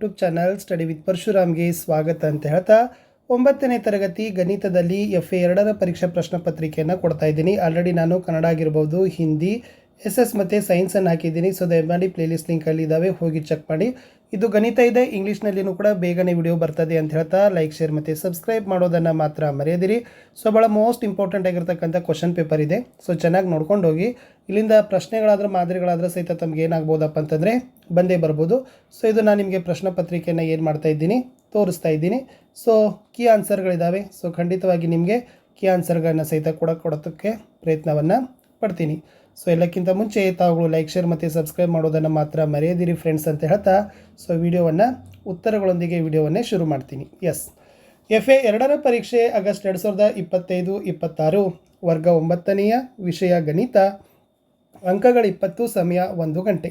YouTube channel study with ಪರಶುರಾಮ್ಗೆ ಸ್ವಾಗತ ಅಂತ ಹೇಳ್ತಾ ಒಂಬತ್ತನೇ ತರಗತಿ ಗಣಿತದಲ್ಲಿ ಎಫ್ ಎ ಎರಡರ ಪರೀಕ್ಷಾ ಪ್ರಶ್ನೆ ಪತ್ರಿಕೆಯನ್ನು ಕೊಡ್ತಾ ಇದ್ದೀನಿ. ಆಲ್ರೆಡಿ ನಾನು ಕನ್ನಡ ಆಗಿರ್ಬೋದು, ಹಿಂದಿ ಎಸ್ ಎಸ್ ಮತ್ತು ಸೈನ್ಸನ್ನು ಹಾಕಿದ್ದೀನಿ. ಸೊ ದಯಮಾಡಿ ಪ್ಲೇಲಿಸ್ಟ್ ಲಿಂಕಲ್ಲಿ ಇದ್ದಾವೆ ಹೋಗಿ ಚೆಕ್ ಮಾಡಿ. ಇದು ಗಣಿತ ಇದೆ, ಇಂಗ್ಲೀಷ್ನಲ್ಲಿನೂ ಕೂಡ ಬೇಗನೆ ವಿಡಿಯೋ ಬರ್ತದೆ ಅಂತ ಹೇಳ್ತಾ ಲೈಕ್ ಶೇರ್ ಮತ್ತು ಸಬ್ಸ್ಕ್ರೈಬ್ ಮಾಡೋದನ್ನು ಮಾತ್ರ ಮರೆಯದಿರಿ. ಸೊ ಭಾಳ ಮೋಸ್ಟ್ ಇಂಪಾರ್ಟೆಂಟ್ ಆಗಿರ್ತಕ್ಕಂಥ ಕ್ವಶನ್ ಪೇಪರ್ ಇದೆ. ಸೊ ಚೆನ್ನಾಗಿ ನೋಡ್ಕೊಂಡು ಹೋಗಿ. ಇಲ್ಲಿಂದ ಪ್ರಶ್ನೆಗಳಾದರೂ ಮಾದರಿಗಳಾದರೂ ಸಹಿತ ತಮಗೆ ಏನಾಗ್ಬೋದಪ್ಪ ಅಂತಂದರೆ ಬಂದೇ ಬರ್ಬೋದು. ಸೊ ಇದು ನಾನು ನಿಮಗೆ ಪ್ರಶ್ನೆ ಪತ್ರಿಕೆಯನ್ನು ಏನು ಮಾಡ್ತಾ ಇದ್ದೀನಿ, ತೋರಿಸ್ತಾ ಇದ್ದೀನಿ. ಸೊ ಕೀ ಆನ್ಸರ್ಗಳಿದ್ದಾವೆ ಸೊ ಖಂಡಿತವಾಗಿ ನಿಮಗೆ ಕೀ ಆನ್ಸರ್ಗಳನ್ನು ಸಹಿತ ಕೂಡ ಕೊಡೋದಕ್ಕೆ ಪ್ರಯತ್ನವನ್ನು ಪಡ್ತೀನಿ. ಸೊ ಎಲ್ಲಕ್ಕಿಂತ ಮುಂಚೆ ತಾವುಗಳು ಲೈಕ್ ಶೇರ್ ಮತ್ತು ಸಬ್ಸ್ಕ್ರೈಬ್ ಮಾಡೋದನ್ನು ಮಾತ್ರ ಮರೆಯದಿರಿ ಫ್ರೆಂಡ್ಸ್ ಅಂತ ಹೇಳ್ತಾ ಸೊ ವಿಡಿಯೋವನ್ನು ಉತ್ತರಗಳೊಂದಿಗೆ ವಿಡಿಯೋವನ್ನೇ ಶುರು ಮಾಡ್ತೀನಿ. ಎಸ್ ಎಫ್ ಎ ಎರಡರ ಪರೀಕ್ಷೆ ಆಗಸ್ಟ್ ಎರಡು ಸಾವಿರದ ಇಪ್ಪತ್ತೈದು, ಇಪ್ಪತ್ತಾರು, ವರ್ಗ ಒಂಬತ್ತನೆಯ ವಿಷಯ ಗಣಿತ, ಅಂಕಗಳು ಇಪ್ಪತ್ತು, ಸಮಯ ಒಂದು ಗಂಟೆ.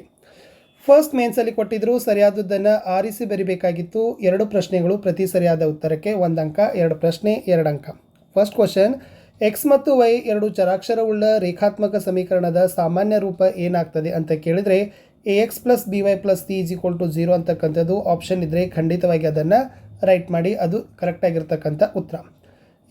ಫಸ್ಟ್ ಮೇನ್ಸಲ್ಲಿ ಕೊಟ್ಟಿದ್ದರು ಸರಿಯಾದದ್ದನ್ನು ಆರಿಸಿ ಬರಿಬೇಕಾಗಿತ್ತು. ಎರಡು ಪ್ರಶ್ನೆಗಳು ಪ್ರತಿ ಸರಿಯಾದ ಉತ್ತರಕ್ಕೆ ಒಂದು ಅಂಕ ಎರಡು ಪ್ರಶ್ನೆ, ಎರಡು ಅಂಕ. ಫಸ್ಟ್ ಕ್ವಶನ್ ಎಕ್ಸ್ ಮತ್ತು ವೈ ಎರಡು ಚರಾಕ್ಷರವುಳ್ಳ ರೇಖಾತ್ಮಕ ಸಮೀಕರಣದ ಸಾಮಾನ್ಯ ರೂಪ ಏನಾಗ್ತದೆ ಅಂತ ಕೇಳಿದರೆ A X plus B Y plus C is equal to zero ಅಂತಕ್ಕಂಥದ್ದು ಆಪ್ಷನ್ ಇದ್ದರೆ ಖಂಡಿತವಾಗಿ ಅದನ್ನು ರೈಟ್ ಮಾಡಿ, ಅದು ಕರೆಕ್ಟಾಗಿರ್ತಕ್ಕಂಥ ಉತ್ತರ.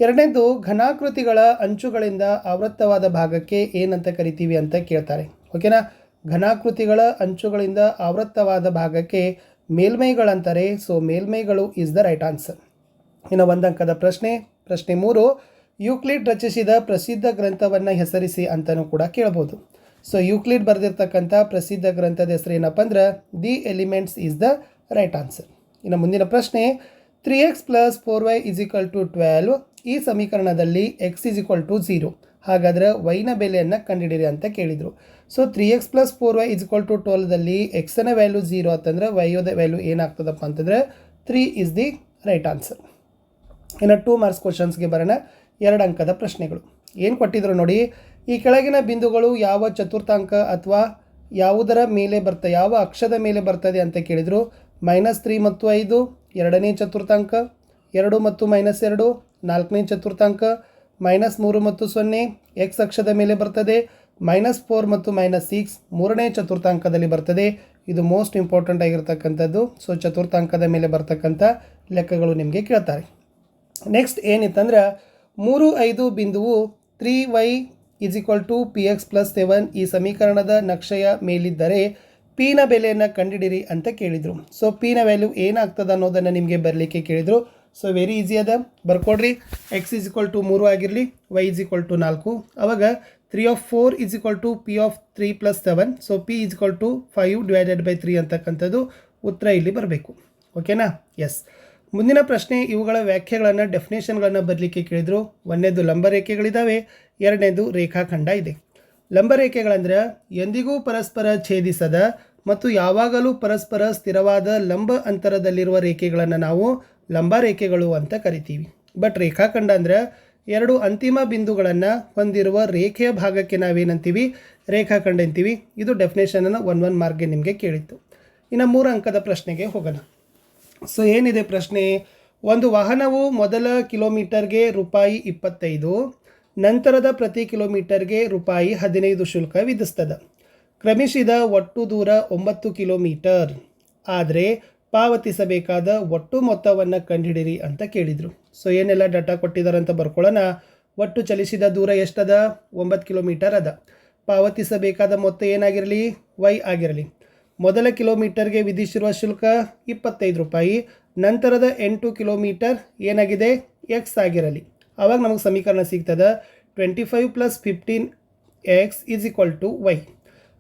ಎರಡನೇದು, ಘನಾಕೃತಿಗಳ ಅಂಚುಗಳಿಂದ ಆವೃತ್ತವಾದ ಭಾಗಕ್ಕೆ ಏನಂತ ಕರಿತೀವಿ ಅಂತ ಕೇಳ್ತಾರೆ. ಓಕೆನಾ ಘನಾಕೃತಿಗಳ ಅಂಚುಗಳಿಂದ ಆವೃತ್ತವಾದ ಭಾಗಕ್ಕೆ ಮೇಲ್ಮೈಗಳಂತಾರೆ ಸೊ ಮೇಲ್ಮೈಗಳು ಇಸ್ ದ ರೈಟ್ ಆನ್ಸರ್ ಇನ್ನು ಒಂದು ಅಂಕದ ಪ್ರಶ್ನೆ ಪ್ರಶ್ನೆ ಮೂರು ಯೂಕ್ಲಿಡ್ ರಚಿಸಿದ ಪ್ರಸಿದ್ಧ ಗ್ರಂಥವನ್ನು ಹೆಸರಿಸಿ ಅಂತಲೂ ಕೂಡ ಕೇಳ್ಬೋದು. ಸೊ ಯೂಕ್ಲಿಡ್ ಬರೆದಿರ್ತಕ್ಕಂಥ ಪ್ರಸಿದ್ಧ ಗ್ರಂಥದ ಹೆಸರು ಏನಪ್ಪ ಅಂದ್ರೆ the elements is the right answer ಇನ್ನು ಮುಂದಿನ ಪ್ರಶ್ನೆ three X plus four Y is equal to twelve ಈ ಸಮೀಕರಣದಲ್ಲಿ X is equal to zero ಹಾಗಾದರೆ ವೈನ ಬೆಲೆಯನ್ನು ಕಂಡುಹಿಡಿಯಿರಿ ಅಂತ ಕೇಳಿದರು. So three X plus four Y is equal to ಟ್ವೆಲ್ದಲ್ಲಿ ಎಕ್ಸನ ವ್ಯಾಲ್ಯೂ ಝೀರೋ ಅಂತಂದರೆ ವೈಯೋದ ವ್ಯಾಲ್ಯೂ ಏನಾಗ್ತದಪ್ಪ ಅಂತಂದರೆ three is the right answer ಇನ್ನು ಟೂ ಮಾರ್ಕ್ಸ್ ಕ್ವಶನ್ಸ್ಗೆ ಬರೋಣ. ಎರಡು ಅಂಕದ ಪ್ರಶ್ನೆಗಳು. ಏನು ಕೊಟ್ಟಿದ್ರು ನೋಡಿ, ಈ ಕೆಳಗಿನ ಬಿಂದುಗಳು ಯಾವ ಚತುರ್ಥಾಂಕ ಅಥವಾ ಯಾವುದರ ಮೇಲೆ ಬರ್ತಾ, ಯಾವ ಅಕ್ಷದ ಮೇಲೆ ಬರ್ತದೆ ಅಂತ ಕೇಳಿದರು. ಮೈನಸ್ ತ್ರೀ ಮತ್ತು ಐದು, ಎರಡನೇ ಚತುರ್ಥಾಂಕ, ಎರಡು ಮತ್ತು ಮೈನಸ್ ಎರಡು, ನಾಲ್ಕನೇ ಚತುರ್ಥಾಂಕ, ಮೈನಸ್ ಮೂರು ಮತ್ತು ಸೊನ್ನೆ ಎಕ್ಸ್ ಅಕ್ಷದ ಮೇಲೆ ಬರ್ತದೆ, ಮೈನಸ್ ಫೋರ್ ಮತ್ತು ಮೈನಸ್ ಸಿಕ್ಸ್, ಮೂರನೇ ಚತುರ್ಥಾಂಕದಲ್ಲಿ ಬರ್ತದೆ. ಇದು ಮೋಸ್ಟ್ ಇಂಪಾರ್ಟೆಂಟ್ ಆಗಿರ್ತಕ್ಕಂಥದ್ದು. ಸೊ, ಚತುರ್ಥಾಂಕದ ಮೇಲೆ ಬರ್ತಕ್ಕಂಥ ಲೆಕ್ಕಗಳು ನಿಮಗೆ ಕೇಳ್ತಾರೆ. ನೆಕ್ಸ್ಟ್ ಏನಿತ್ತಂದ್ರೆ ಮೂರು ಐದು ಬಿಂದುವು three Y is equal to P X plus seven ಈ ಸಮೀಕರಣದ ನಕ್ಷೆಯ ಮೇಲಿದ್ದರೆ ಪಿನ ಬೆಲೆಯನ್ನು ಕಂಡುಹಿಡಿರಿ ಅಂತ ಕೇಳಿದರು. ಸೊ ಪಿನ ವ್ಯಾಲ್ಯೂ ಏನಾಗ್ತದೆ ಅನ್ನೋದನ್ನು ನಿಮಗೆ ಬರಲಿಕ್ಕೆ ಕೇಳಿದರು. ಸೊ ವೆರಿ ಈಸಿ ಅದ. ಬರ್ಕೊಡ್ರಿ. ಎಕ್ಸ್ ಇಸ್ ಈಕ್ವಲ್ ಟು ಮೂರು ಆಗಿರಲಿ ವೈ ಇಸ್ ಈಕ್ವಲ್ ಟು ನಾಲ್ಕು. ಅವಾಗ three of four is equal to P of three plus seven so P is equal to five divided by three ಅಂತಕ್ಕಂಥದ್ದು ಉತ್ತರ ಇಲ್ಲಿ ಬರಬೇಕು. ಓಕೆನಾ ಎಸ್ ಮುಂದಿನ ಪ್ರಶ್ನೆ, ಇವುಗಳ ವ್ಯಾಖ್ಯೆಗಳನ್ನು ಡೆಫಿನೇಷನ್ಗಳನ್ನು ಬರಲಿಕ್ಕೆ ಕೇಳಿದರು. ಒಂದನೇದು ಲಂಬರೇಖೆಗಳಿದ್ದಾವೆ ಎರಡನೇದು ರೇಖಾಖಂಡ ಇದೆ. ಲಂಬರೇಖೆಗಳಂದ್ರೆ ಎಂದಿಗೂ ಪರಸ್ಪರ ಛೇದಿಸದ ಮತ್ತು ಯಾವಾಗಲೂ ಪರಸ್ಪರ ಸ್ಥಿರವಾದ ಲಂಬ ಅಂತರದಲ್ಲಿರುವ ರೇಖೆಗಳನ್ನು ನಾವು ಲಂಬರೇಖೆಗಳು ಅಂತ ಕರಿತೀವಿ. ಬಟ್ ರೇಖಾಖಂಡ ಅಂದ್ರೆ ಎರಡು ಅಂತಿಮ ಬಿಂದುಗಳನ್ನು ಹೊಂದಿರುವ ರೇಖೆಯ ಭಾಗಕ್ಕೆ ನಾವೇನಂತೀವಿ? ರೇಖಾಖಂಡ ಅಂತೀವಿ. ಇದು ಡೆಫಿನೇಷನನ್ನು ಒನ್ ಒನ್ ಮಾರ್ಗೆ ನಿಮಗೆ ಕೇಳಿತ್ತು. ಇನ್ನು ಮೂರು ಅಂಕದ ಪ್ರಶ್ನೆಗೆ ಹೋಗೋಣ. ಸೊ ಏನಿದೆ ಪ್ರಶ್ನೆ? ಒಂದು ವಾಹನವು ಮೊದಲ ಕಿಲೋಮೀಟರ್ಗೆ ರೂಪಾಯಿ ಇಪ್ಪತ್ತೈದು, ನಂತರದ ಪ್ರತಿ ಕಿಲೋಮೀಟರ್ಗೆ ರೂಪಾಯಿ ಹದಿನೈದು ಶುಲ್ಕ ವಿಧಿಸ್ತದೆ. ಕ್ರಮಿಸಿದ ಒಟ್ಟು ದೂರ ಒಂಬತ್ತು ಕಿಲೋಮೀಟರ್. ಆದರೆ, ಪಾವತಿಸಬೇಕಾದ ಒಟ್ಟು ಮೊತ್ತವನ್ನು ಕಂಡುಹಿಡಿರಿ ಅಂತ ಕೇಳಿದರು. ಸೊ ಏನೆಲ್ಲ ಡಾಟಾ ಕೊಟ್ಟಿದ್ದಾರೆ ಅಂತ ಬರ್ಕೊಳ್ಳೋಣ. ಒಟ್ಟು ಚಲಿಸಿದ ದೂರ ಎಷ್ಟದ? ಒಂಬತ್ತು ಕಿಲೋಮೀಟರ್ ಅದ. ಪಾವತಿಸಬೇಕಾದ ಮೊತ್ತ ಏನಾಗಿರಲಿ? ವೈ ಆಗಿರಲಿ. ಮೊದಲ ಕಿಲೋಮೀಟರ್ಗೆ ವಿಧಿಸಿರುವ ಶುಲ್ಕ ಇಪ್ಪತ್ತೈದು ರೂಪಾಯಿ, ನಂತರದ ಎಂಟು ಕಿಲೋಮೀಟರ್ ಏನಾಗಿದೆ? ಎಕ್ಸ್ ಆಗಿರಲಿ. ಆವಾಗ ನಮಗೆ ಸಮೀಕರಣ ಸಿಗ್ತದೆ twenty five plus fifteen X is equal to Y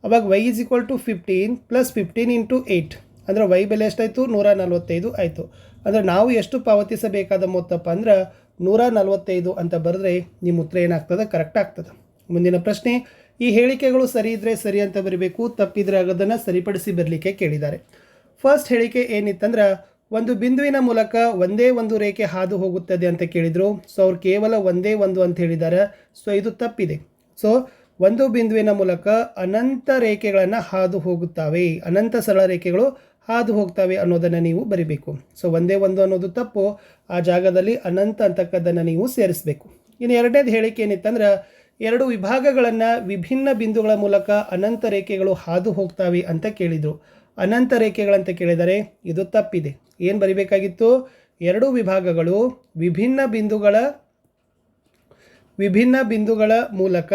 ಅವಾಗ Y is equal to fifteen plus fifteen into eight ಅಂದರೆ ವೈ ಬೆಲೆ ಎಷ್ಟಾಯಿತು? ನೂರ ನಲ್ವತ್ತೈದು ಆಯಿತು. ಅಂದರೆ ನಾವು ಎಷ್ಟು ಪಾವತಿಸಬೇಕಾದ ಮೊತ್ತಪ್ಪ ಅಂದ್ರೆ ನೂರ ನಲ್ವತ್ತೈದು ಅಂತ ಬರೆದ್ರೆ ನಿಮ್ಮ ಉತ್ತರ ಏನಾಗ್ತದೆ? ಕರೆಕ್ಟ್ ಆಗ್ತದೆ. ಮುಂದಿನ ಪ್ರಶ್ನೆ ಈ ಹೇಳಿಕೆಗಳು ಸರಿ ಇದ್ದರೆ ಸರಿ ಅಂತ ಬರಿಬೇಕು, ತಪ್ಪಿದ್ರೆ ಆಗೋದನ್ನು ಸರಿಪಡಿಸಿ ಬರಲಿಕ್ಕೆ ಕೇಳಿದ್ದಾರೆ. ಫಸ್ಟ್ ಹೇಳಿಕೆ ಏನಿತ್ತಂದ್ರೆ, ಒಂದು ಬಿಂದುವಿನ ಮೂಲಕ ಒಂದೇ ಒಂದು ರೇಖೆ ಹಾದು ಹೋಗುತ್ತದೆ ಅಂತ ಕೇಳಿದರು. ಸೊ ಅವ್ರು ಕೇವಲ ಒಂದೇ ಒಂದು ಅಂತ ಹೇಳಿದ್ದಾರೆ. ಸೊ ಇದು ತಪ್ಪಿದೆ. ಸೊ ಒಂದು ಬಿಂದುವಿನ ಮೂಲಕ ಅನಂತ ರೇಖೆಗಳನ್ನು ಹಾದು ಹೋಗುತ್ತವೆ. ಅನಂತ ಸರಳ ರೇಖೆಗಳು ಹಾದು ಹೋಗ್ತವೆ ಅನ್ನೋದನ್ನು ನೀವು ಬರಿಬೇಕು. ಸೊ ಒಂದೇ ಒಂದು ಅನ್ನೋದು ತಪ್ಪು. ಆ ಜಾಗದಲ್ಲಿ ಅನಂತ ಅಂತಕ್ಕದ್ದನ್ನು ನೀವು ಸೇರಿಸಬೇಕು. ಇನ್ನು ಎರಡನೇದು ಹೇಳಿಕೆ ಏನಿತ್ತಂದ್ರೆ ಎರಡು ವಿಭಾಗಗಳನ್ನು ವಿಭಿನ್ನ ಬಿಂದುಗಳ ಮೂಲಕ ಅನಂತ ರೇಖೆಗಳು ಹಾದು ಹೋಗ್ತಾವೆ ಅಂತ ಕೇಳಿದರು. ಅನಂತ ರೇಖೆಗಳಂತ ಕೇಳಿದರೆ ಇದು ತಪ್ಪಿದೆ. ಏನು ಬರಿಬೇಕಾಗಿತ್ತು? ಎರಡು ವಿಭಾಗಗಳು ವಿಭಿನ್ನ ಬಿಂದುಗಳ ವಿಭಿನ್ನ ಬಿಂದುಗಳ ಮೂಲಕ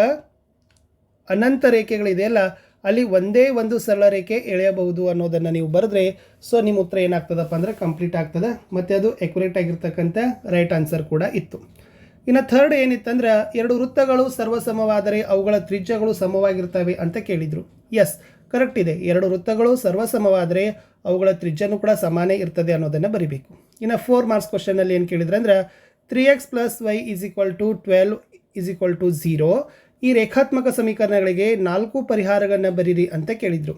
ಅನಂತ ರೇಖೆಗಳಿದೆಯಲ್ಲ ಅಲ್ಲಿ ಒಂದೇ ಒಂದು ಸರಳ ರೇಖೆ ಎಳೆಯಬಹುದು ಅನ್ನೋದನ್ನು ನೀವು ಬರೆದ್ರೆ ಸೊ ನಿಮ್ಮ ಉತ್ತರ ಏನಾಗ್ತದಪ್ಪ ಅಂದರೆ ಕಂಪ್ಲೀಟ್ ಆಗ್ತದೆ. ಮತ್ತು ಅದು ಎಕ್ಯುರೇಟ್ ಆಗಿರ್ತಕ್ಕಂಥ ರೈಟ್ ಆನ್ಸರ್ ಕೂಡ ಇತ್ತು. ಇನ್ನು ಥರ್ಡ್ ಏನಿತ್ತಂದ್ರೆ ಎರಡು ವೃತ್ತಗಳು ಸರ್ವಸಮವಾದರೆ ಅವುಗಳ ತ್ರಿಜ್ಯಗಳು ಸಮವಾಗಿರ್ತವೆ ಅಂತ ಕೇಳಿದರು. ಎಸ್ ಕರೆಕ್ಟ್ ಇದೆ. ಎರಡು ವೃತ್ತಗಳು ಸರ್ವಸಮವಾದರೆ ಅವುಗಳ ತ್ರಿಜ್ಯನೂ ಕೂಡ ಸಮಾನೇ ಇರ್ತದೆ ಅನ್ನೋದನ್ನು ಬರಿಬೇಕು. ಇನ್ನು ಫೋರ್ ಮಾರ್ಕ್ಸ್ ಕ್ವಶನಲ್ಲಿ ಏನು ಕೇಳಿದ್ರೆ ಅಂದರೆ three X plus Y is equal to twelve is equal to zero ಈ ರೇಖಾತ್ಮಕ ಸಮೀಕರಣಗಳಿಗೆ ನಾಲ್ಕು ಪರಿಹಾರಗಳನ್ನು ಬರೀರಿ ಅಂತ ಕೇಳಿದರು.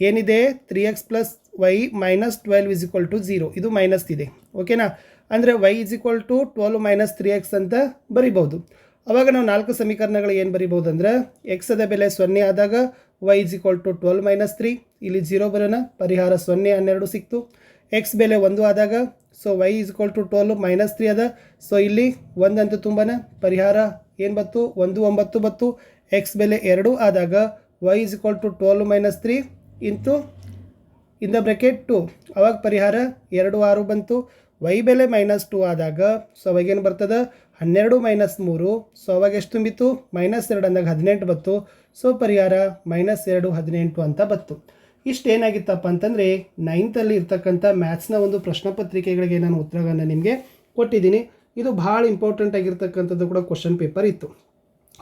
ಏನಿದೆ? Three X plus Y minus twelve is equal to zero ಇದು ಮೈನಸ್ ಇದೆ. ಓಕೆನಾ ಅಂದರೆ Y is equal to twelve minus three X ಅಂತ ಬರಿಬೋದು ಅವಾಗ ನಾವು ನಾಲ್ಕು ಸಮೀಕರಣಗಳು ಏನು ಬರಿಬೋದು ಅಂದರೆ ಎಕ್ಸದ ಬೆಲೆ ಸೊನ್ನೆ ಆದಾಗ Y is equal to twelve minus three ಇಲ್ಲಿ ಜೀರೋ ಬರೋಣ. ಪರಿಹಾರ ಸೊನ್ನೆ ಹನ್ನೆರಡು ಸಿಕ್ತು. ಎಕ್ಸ್ ಬೆಲೆ ಒಂದು ಆದಾಗ so Y is equal to twelve minus three ಅದ ಸೊ ಇಲ್ಲಿ ಒಂದಂತೂ ತುಂಬನ. ಪರಿಹಾರ ಏನು ಬತ್ತು ಒಂದು, ಒಂಬತ್ತು ಬತ್ತು ಎಕ್ಸ್ ಬೆಲೆ ಎರಡು ಆದಾಗ Y is equal to twelve minus three into in the bracket two. ಅವಾಗ ಪರಿಹಾರ ಎರಡು ಆರು ಬಂತು. ವೈ ಬೆಲೆ ಮೈನಸ್ ಟು ಆದಾಗ, ಸೊ ಅವಾಗೇನು ಬರ್ತದೆ? ಹನ್ನೆರಡು ಮೈನಸ್ ಮೂರು. ಸೊ ಅವಾಗ ಎಷ್ಟು ತುಂಬಿತ್ತು? ಮೈನಸ್ ಎರಡು ಅಂದಾಗ ಹದಿನೆಂಟು ಬತ್ತು ಸೊ ಪರಿಹಾರ ಮೈನಸ್ ಎರಡು, ಹದಿನೆಂಟು ಅಂತ ಬತ್ತು ಇಷ್ಟು ಏನಾಗಿತ್ತಪ್ಪ ಅಂತಂದರೆ ನೈನ್ತಲ್ಲಿ ಇರ್ತಕ್ಕಂಥ ಮ್ಯಾಥ್ಸ್ನ ಒಂದು ಪ್ರಶ್ನೆ ಪತ್ರಿಕೆಗಳಿಗೆ ನಾನು ಉತ್ತರಗಳನ್ನು ನಿಮಗೆ ಕೊಟ್ಟಿದ್ದೀನಿ. ಇದು ಭಾಳ ಇಂಪಾರ್ಟೆಂಟ್ ಆಗಿರ್ತಕ್ಕಂಥದ್ದು ಕೂಡ ಕ್ವಶನ್ ಪೇಪರ್ ಇತ್ತು.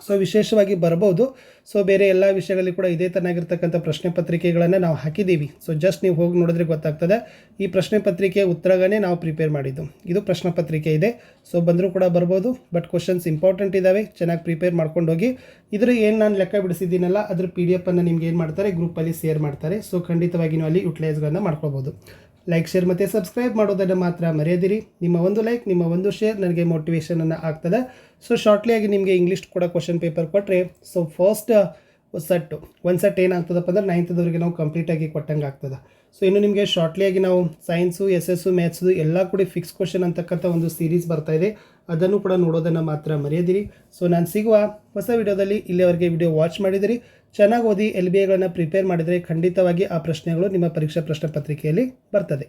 ಸೊ ವಿಶೇಷವಾಗಿ ಬರ್ಬೋದು. ಸೊ ಬೇರೆ ಎಲ್ಲ ವಿಷಯಗಳಲ್ಲಿ ಕೂಡ ಇದೇ ತನಾಗಿರ್ತಕ್ಕಂಥ ಪ್ರಶ್ನೆ ಪತ್ರಿಕೆಗಳನ್ನು ನಾವು ಹಾಕಿದ್ದೀವಿ. ಸೊ ಜಸ್ಟ್ ನೀವು ಹೋಗಿ ನೋಡಿದ್ರೆ ಗೊತ್ತಾಗ್ತದೆ. ಈ ಪ್ರಶ್ನೆ ಪತ್ರಿಕೆ ಉತ್ತರಗಳೇ ನಾವು ಪ್ರಿಪೇರ್ ಮಾಡಿದ್ದು. ಇದು ಪ್ರಶ್ನೆ ಪತ್ರಿಕೆ ಇದೆ. ಸೊ ಬಂದರೂ ಕೂಡ ಬರ್ಬೋದು. ಬಟ್ ಕ್ವಶನ್ಸ್ ಇಂಪಾರ್ಟೆಂಟ್ ಇದ್ದಾವೆ ಚೆನ್ನಾಗಿ ಪ್ರಿಪೇರ್ ಮಾಡ್ಕೊಂಡು ಹೋಗಿ ಇದ್ರ ಏನು ನಾನು ಲೆಕ್ಕ ಬಿಡಿಸಿದ್ದೀನಲ್ಲ, ಅದ್ರ ಪಿ ಡಿ ಎಫನ್ನು ನಿಮ್ಗೆ ಏನು ಮಾಡ್ತಾರೆ? ಗ್ರೂಪಲ್ಲಿ ಶೇರ್ ಮಾಡ್ತಾರೆ. ಸೊ ಖಂಡಿತವಾಗಿ ನೀವು ಅಲ್ಲಿ ಯುಟಿಲೈಸ್ಗಳನ್ನು ಮಾಡ್ಕೋಬೋದು ಲೈಕ್ ಶೇರ್ ಮತ್ತು ಸಬ್ಸ್ಕ್ರೈಬ್ ಮಾಡೋದನ್ನು ಮಾತ್ರ ಮರೆಯದಿರಿ. ನಿಮ್ಮ ಒಂದು ಲೈಕ್ ನಿಮ್ಮ ಒಂದು ಶೇರ್ ನನಗೆ ಮೋಟಿವೇಶನನ್ನು ಆಗ್ತದೆ. ಸೊ ಶಾರ್ಟ್ಲಿ ಆಗಿ ನಿಮಗೆ ಇಂಗ್ಲೀಷ್ ಕೂಡ ಕ್ವಶನ್ ಪೇಪರ್ ಕೊಟ್ಟರೆ ಸೊ ಫಸ್ಟ್ ಸೆಟ್ಟು ಒಂದು ಸೆಟ್ ಏನಾಗ್ತದಪ್ಪ ಅಂದ್ರೆ ನೈನ್ತ್ದವರೆಗೆ ನಾವು ಕಂಪ್ಲೀಟಾಗಿ ಕೊಟ್ಟಂಗೆ ಆಗ್ತದೆ. ಸೊ ಇನ್ನು ನಿಮಗೆ ಶಾರ್ಟ್ಲಿ ಆಗಿ ನಾವು ಸೈನ್ಸು ಎಸ್ ಎಸ್ಸು ಮ್ಯಾಥ್ಸು ಎಲ್ಲ ಕೂಡ ಫಿಕ್ಸ್ ಕ್ವಶನ್ ಅಂತಕ್ಕಂಥ ಒಂದು ಸೀರೀಸ್ ಬರ್ತಾ ಇದೆ. ಅದನ್ನು ಕೂಡ ನೋಡೋದನ್ನು ಮಾತ್ರ ಮರೆಯದಿರಿ. ಸೊ ನಾನು ಸಿಗುವ ಹೊಸ ವಿಡಿಯೋದಲ್ಲಿ ಇಲ್ಲಿಯವರೆಗೆ ವಿಡಿಯೋ ವಾಚ್ ಮಾಡಿದಿರಿ. ಚೆನ್ನಾಗಿ ಓದಿ, ಎಲ್ ಬಿ ಎಗಳನ್ನು ಪ್ರಿಪೇರ್ ಮಾಡಿದರೆ ಖಂಡಿತವಾಗಿ ಆ ಪ್ರಶ್ನೆಗಳು ನಿಮ್ಮ ಪರೀಕ್ಷಾ ಪ್ರಶ್ನೆ ಪತ್ರಿಕೆಯಲ್ಲಿ ಬರ್ತದೆ.